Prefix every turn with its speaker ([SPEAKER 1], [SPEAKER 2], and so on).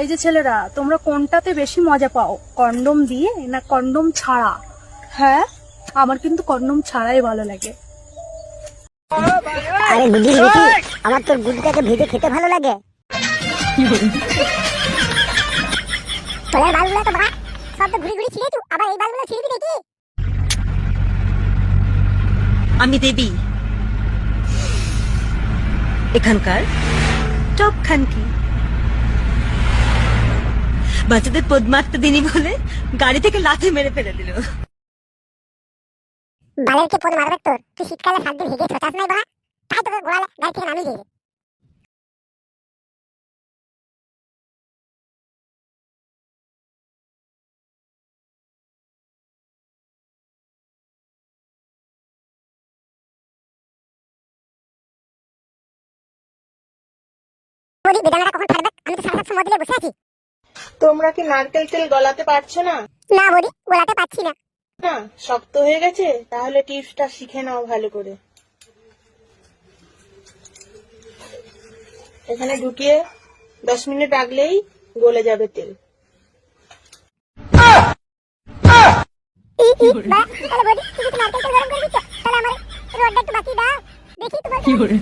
[SPEAKER 1] এই যে ছেলেরা তোমরা কোনটাতে বেশি মজা পাও? কন্ডম দিয়ে না কন্ডম ছাড়া? হ্যাঁ আমার কিন্তু কন্ডম ছাড়াই ভালো লাগে।
[SPEAKER 2] আরে গুডি গুডি আমার তোর গুডিটাকে ভেজে খেতে ভালো লাগে। তোর বালগুলো তো বাবা সব তো ঘুরি ঘুরি ছিঁড়ে তুই আবার এই বালগুলো ছিঁড়বি নাকি
[SPEAKER 3] আমি দেবী। এখানকার টপ খানকি। বাচ্চাদের পদ্মার্থ দিনই বলে গাড়ি থেকে লাথি মেরে ফেলে দিল।
[SPEAKER 2] বালের কে পদ মারবে তোর? তুই শীতকালে ছোটাস নাই তাই তোকে গাড়ি থেকে নামিয়ে বেদানাটা কখন ফাটবে? আমি তো সাড়ে সাতশো মদিলে বসে আছি।
[SPEAKER 4] তোমরা কি নারকেল তেল গলাতে পারছ না?
[SPEAKER 2] না বলি গোলাতে পাচ্ছি না।
[SPEAKER 4] না শক্ত হয়ে গেছে? তাহলে টিপসটা শিখে নাও ভালো করে। এখানে ঢুকিয়ে দশ মিনিট রাখলেই গলে যাবে তেল।
[SPEAKER 2] কি করে?